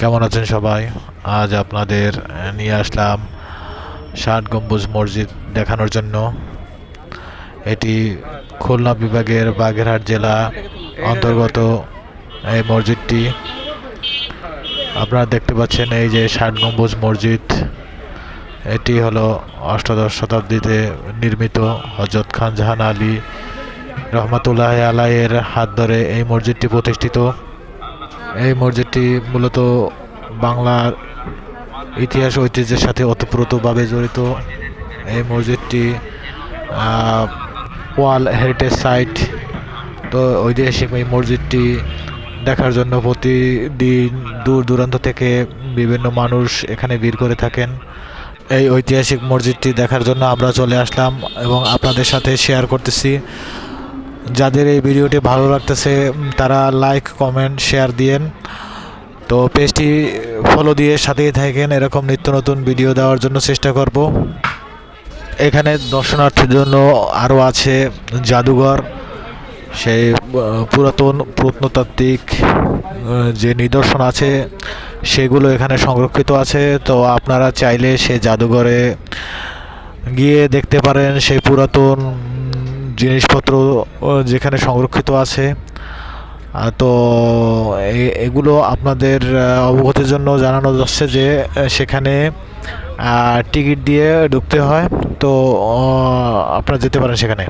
কেমন আছেন সবাই? আজ আপনাদের নিয়ে আসলাম ষাট গম্বুজ মসজিদ দেখানোর জন্য। এটি খুলনা বিভাগের বাগেরহাট জেলা অন্তর্গত এই মসজিদটি। আপনারা দেখতে পাচ্ছেন এই যে ষাট গম্বুজ মসজিদ। এটি হলো অষ্টাদশ শতাব্দীতে নির্মিত। হজরত খান জাহান আলী রহমতুল্লাহ আলাইয়ের হাত ধরে এই মসজিদটি প্রতিষ্ঠিত। এই মসজিদটি মূলত বাংলার ইতিহাস ঐতিহ্যের সাথে ওতপ্রোতভাবে জড়িত। এই মসজিদটি ওয়াল হেরিটেজ সাইট। তো ঐতিহাসিক এই মসজিদটি দেখার জন্য প্রতিদিন দূর দূরান্ত থেকে বিভিন্ন মানুষ এখানে ভিড় করে থাকেন। এই ঐতিহাসিক মসজিদটি দেখার জন্য আমরা চলে আসলাম এবং আপনাদের সাথে শেয়ার করতেছি। যাদের এই ভিডিওটি ভালো লাগতেছে, তারা লাইক কমেন্ট শেয়ার দিয়েন। তো পেজটি ফলো দিয়ে সাথেই থাকেন। এরকম নিত্য নতুন ভিডিও দেওয়ার জন্য চেষ্টা করব। এখানে দর্শনার্থীর জন্য আরও আছে জাদুঘর, সেই পুরাতন প্রত্নতাত্ত্বিক যে নিদর্শন আছে, সেগুলো এখানে সংরক্ষিত আছে। তো আপনারা চাইলে সে জাদুঘরে গিয়ে দেখতে পারেন, সেই পুরাতন জিনিসপত্র যেখানে সংরক্ষিত আছে তো এগুলো আপনাদের অবগতির জন্য জানানো যাচ্ছে যে সেখানে টিকিট দিয়ে ঢুকতে হয়। তো আপনারা যেতে পারেন সেখানে।